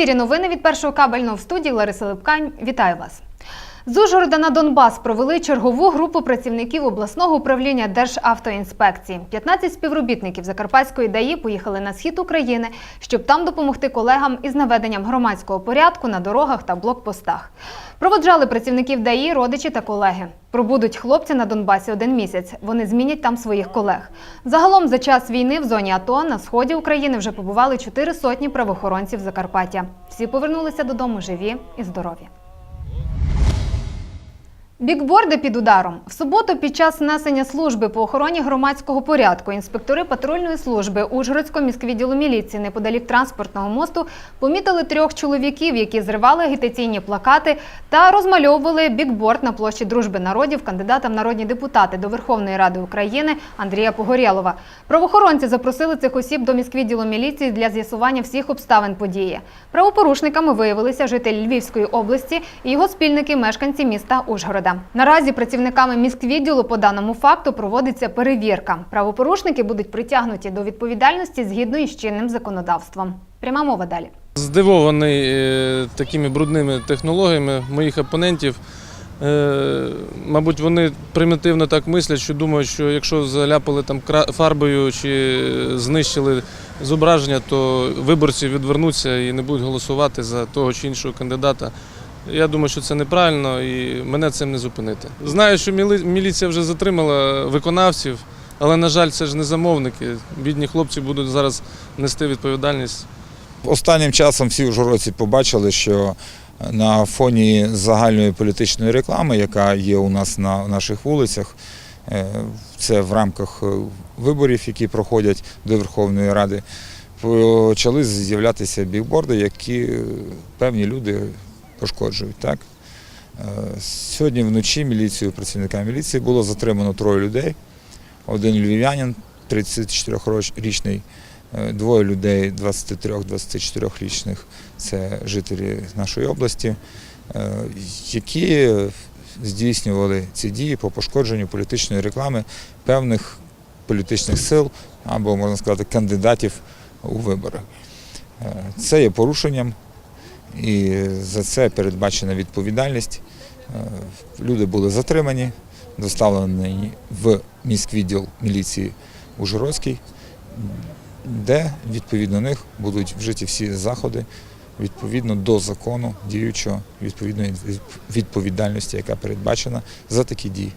ефірі новини від першого кабельного в студії Лариса Липкань. Вітаю вас. З Ужгорода на Донбас провели чергову групу працівників обласного управління Державтоінспекції. 15 співробітників Закарпатської ДАІ поїхали на схід України, щоб там допомогти колегам із наведенням громадського порядку на дорогах та блокпостах. Проводжали працівників ДАІ, родичі та колеги. Пробудуть хлопці на Донбасі один місяць. Вони змінять там своїх колег. Загалом за час війни в зоні АТО на сході України вже побували чотири сотні правоохоронців Закарпаття. Всі повернулися додому живі і здорові. Бікборди під ударом. В суботу під час несення служби по охороні громадського порядку інспектори патрульної служби Ужгородського міськвідділу міліції неподалік транспортного мосту помітили трьох чоловіків, які зривали агітаційні плакати та розмальовували бікборд на площі Дружби народів кандидата в народні депутати до Верховної Ради України Андрія Погорєлова. Правоохоронці запросили цих осіб до міськвідділу міліції для з'ясування всіх обставин події. Правопорушниками виявилися жителі Львівської області і його спільники мешканці міста Ужгорода. Наразі працівниками міськвідділу по даному факту проводиться перевірка. Правопорушники будуть притягнуті до відповідальності згідно із чинним законодавством. Пряма мова далі. Здивований е, такими брудними технологіями моїх опонентів. Е, Мабуть, вони примітивно так мислять, що думають, що якщо заляпали там фарбою чи знищили зображення, то виборці відвернуться і не будуть голосувати за того чи іншого кандидата. Я думаю, що це неправильно і мене цим не зупинити. Знаю, що міліція вже затримала виконавців, але, на жаль, це ж не замовники. Бідні хлопці будуть зараз нести відповідальність Останнім часом всі ужгородці побачили, що на фоні загальної політичної реклами, яка є у нас на наших вулицях, е, це в рамках е, виборів, які проходять до Верховної Ради, почали з'являтися бікборди, які певні люди пошкоджують. Так? Е, Сьогодні вночі міліцію, працівниками міліції було затримано троє людей. Один львів'янин, 34-річний, Е, Двоє людей 23-24 річних це жителі нашої області, е, які здійснювали ці дії по пошкодженню політичної реклами певних політичних сил або, можна сказати, кандидатів у вибори. Це є порушенням і за це передбачена відповідальність. Е, Люди були затримані, доставлені в міськвідділ міліції Ужгородський, де відповідно них будуть вжиті всі заходи відповідно до закону діючого відповідної відповідальності, яка передбачена за такі дії.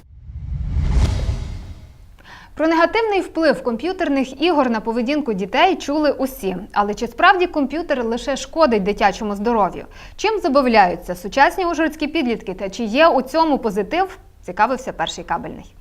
Про негативний вплив комп'ютерних ігор на поведінку дітей чули усі. Але чи справді комп'ютер лише шкодить дитячому здоров'ю? Чим забавляються сучасні ужгородські підлітки та чи є у цьому позитив? Цікавився перший кабельний.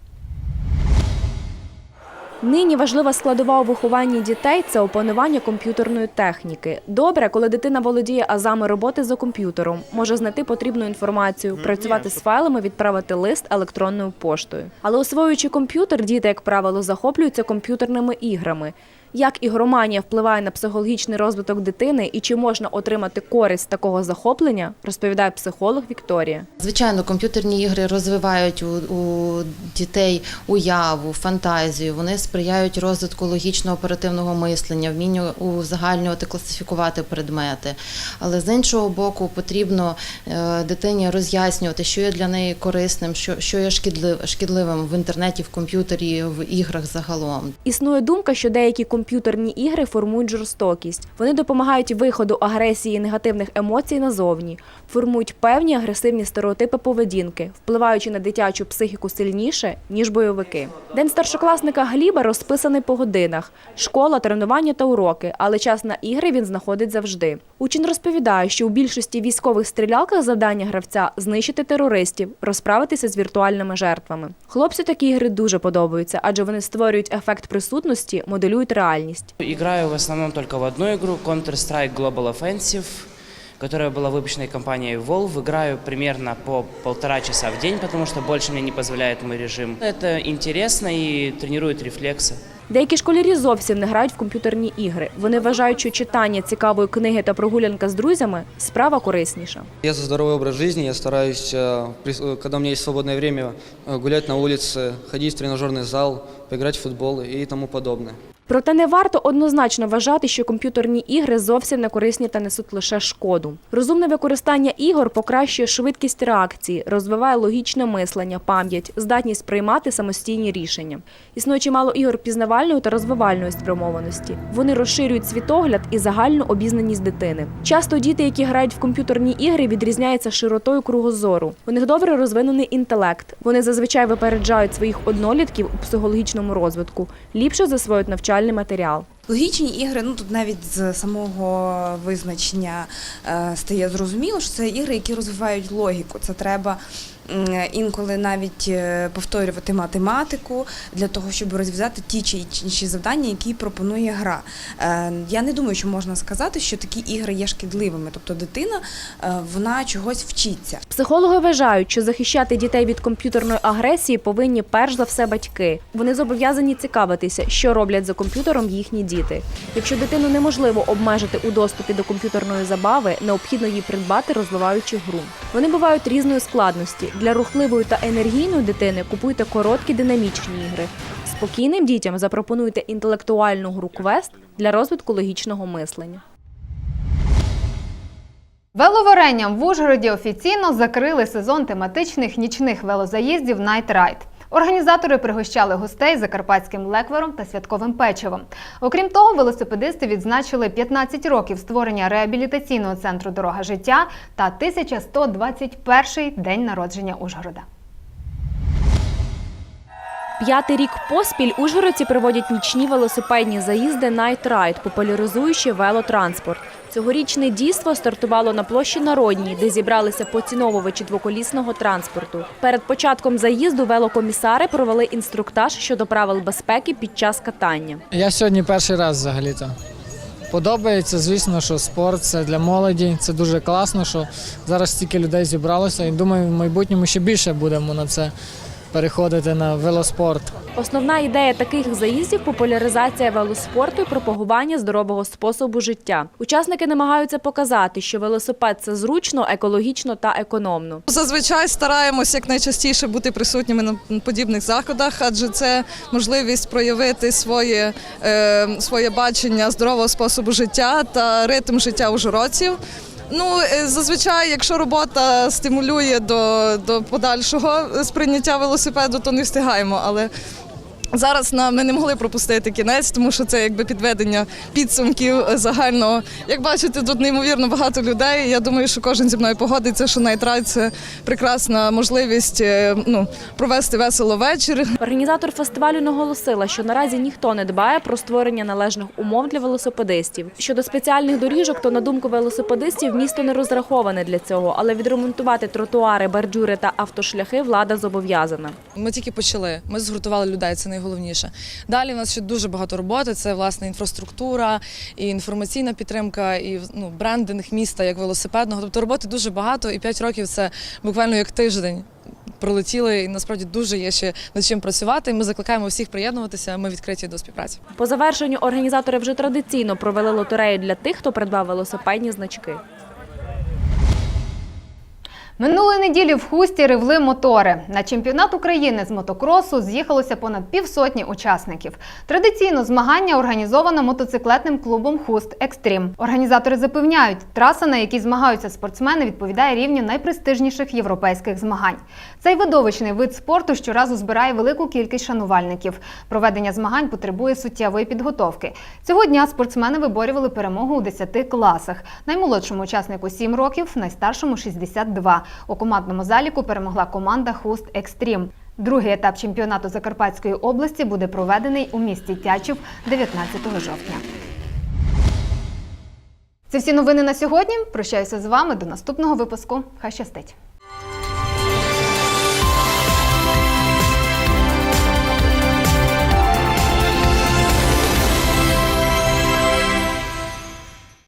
Нині важлива складова у вихованні дітей це опанування комп'ютерної техніки. Добре, коли дитина володіє азами роботи за комп'ютером, може знайти потрібну інформацію, працювати з файлами, відправити лист електронною поштою. Але освоюючи комп'ютер, діти, як правило, захоплюються комп'ютерними іграми. Як ігроманія впливає на психологічний розвиток дитини і чи можна отримати користь такого захоплення, розповідає психолог Вікторія. Звичайно, комп'ютерні ігри розвивають у, у дітей уяву, фантазію. Вони сприяють розвитку логічного оперативного мислення, вмінню узагальнювати, класифікувати предмети. Але з іншого боку, потрібно е, дитині роз'яснювати, що є для неї корисним, що, що є шкідлив- шкідливим в інтернеті, в комп'ютері, в іграх загалом. Існує думка, що деякі комп'ютерні ігри формують жорстокість. Вони допомагають виходу агресії і негативних емоцій назовні, формують певні агресивні стереотипи поведінки, впливаючи на дитячу психіку сильніше, ніж бойовики. День старшокласника Гліба розписаний по годинах: школа, тренування та уроки, але час на ігри він знаходить завжди. Учень розповідає, що у більшості військових стрілялках завдання гравця знищити терористів, розправитися з віртуальними жертвами. Хлопцю такі ігри дуже подобаються, адже вони створюють ефект присутності, моделюють реальність Играю в основном только в одну игру Counter-Strike Global Offensive, которая была выпущена компанией Valve. Играю примерно по полтора часа в день, потому что больше мне не позволяет мой режим. Это интересно и тренирует рефлексы. Деякі школярі зовсім не грають в комп'ютерні ігри. Вони вважають, що читання цікавої книги та прогулянка з друзями справа корисніша. Я за здоровый образ жизни, я стараюсь, э, прис- э, когда у меня есть свободное время, э, гулять на улице, ходить в тренажерный зал, поиграть в футбол и тому подобное. Проте не варто однозначно вважати, що комп'ютерні ігри зовсім не корисні та несуть лише шкоду. Розумне використання ігор покращує швидкість реакції, розвиває логічне мислення, пам'ять, здатність приймати самостійні рішення. Існує чимало ігор пізнавальної та розвивальної спрямованості. Вони розширюють світогляд і загальну обізнаність дитини. Часто діти, які грають в комп'ютерні ігри, відрізняються широтою кругозору. У них добре розвинений інтелект. Вони зазвичай випереджають своїх однолітків у психологічному розвитку, ліпше засвоюють навчальний матеріал. Логічні ігри, ну тут навіть з самого визначення е, стає зрозуміло, що це ігри, які розвивають логіку. Це треба інколи навіть е, повторювати математику для того, щоб розв'язати ті чи інші завдання, які пропонує гра. Е, Я не думаю, що можна сказати, що такі ігри є шкідливими. Тобто дитина вона чогось вчиться. Психологи вважають, що захищати дітей від комп'ютерної агресії повинні перш за все батьки. Вони зобов'язані цікавитися, що роблять за комп'ютером їхні діти. Якщо дитину неможливо обмежити у доступі до комп'ютерної забави, необхідно їй придбати розвиваючу гру. Вони бувають різної складності. Для рухливої та енергійної дитини купуйте короткі динамічні ігри. Спокійним дітям запропонуйте інтелектуальну гру квест для розвитку логічного мислення. Веловаренням в Ужгороді офіційно закрили сезон тематичних нічних велозаїздів Night Ride. Організатори пригощали гостей закарпатським леквером та святковим печивом. Окрім того, велосипедисти відзначили 15 років створення реабілітаційного центру Дорога життя та 1121 день народження Ужгорода. П'ятий рік поспіль ужгородці проводять нічні велосипедні заїзди Night Ride, популяризуючи велотранспорт. Цьогорічне дійство стартувало на площі Народній, де зібралися поціновувачі двоколісного транспорту. Перед початком заїзду велокомісари провели інструктаж щодо правил безпеки під час катання. Я сьогодні перший раз взагалі-то. Подобається, звісно, що спорт це для молоді. Це дуже класно, що зараз стільки людей зібралося. І думаю, в майбутньому ще більше будемо на це переходити на велоспорт. Основна ідея таких заїздів популяризація велоспорту і пропагування здорового способу життя. Учасники намагаються показати, що велосипед це зручно, екологічно та економно. Зазвичай стараємось якнайчастіше бути присутніми на подібних заходах, адже це можливість проявити своє, е, своє бачення здорового способу життя та ритм життя ужгородців. Ну, е, зазвичай, якщо робота стимулює до, до подальшого сприйняття велосипеду, то не встигаємо. Але зараз на, ми не могли пропустити кінець, тому що це якби підведення підсумків е, загального. Як бачите, тут неймовірно багато людей. Я думаю, що кожен зі мною погодиться, що найтрай це прекрасна можливість е, ну, провести весело вечір. Організатор фестивалю наголосила, що наразі ніхто не дбає про створення належних умов для велосипедистів. Щодо спеціальних доріжок, то на думку велосипедистів місто не розраховане для цього, але відремонтувати тротуари, бордюри та автошляхи влада зобов'язана. Ми тільки почали. Ми згуртували людей, це найголовніше. Далі у нас ще дуже багато роботи. Це власне інфраструктура, і інформаційна підтримка, і ну, брендинг міста як велосипедного. Тобто роботи дуже багато, і 5 років це буквально як тиждень. Пролетіли і насправді дуже є ще над чим працювати. Ми закликаємо всіх приєднуватися. Ми відкриті до співпраці. По завершенню організатори вже традиційно провели лотерею для тих, хто придбав велосипедні значки. Минулої неділі в Хусті ревли мотори. На чемпіонат України з мотокросу з'їхалося понад півсотні учасників. Традиційно змагання організовано мотоциклетним клубом Хуст Екстрім. Організатори запевняють, траса, на якій змагаються спортсмени, відповідає рівню найпрестижніших європейських змагань. Цей видовищний вид спорту щоразу збирає велику кількість шанувальників. Проведення змагань потребує суттєвої підготовки. Цього дня спортсмени виборювали перемогу у 10 класах. Наймолодшому учаснику 7 років, найстаршому 62. У командному заліку перемогла команда Хуст Екстрім. Другий етап чемпіонату Закарпатської області буде проведений у місті Тячів 19 жовтня. Це всі новини на сьогодні. Прощаюся з вами до наступного випуску. Хай щастить!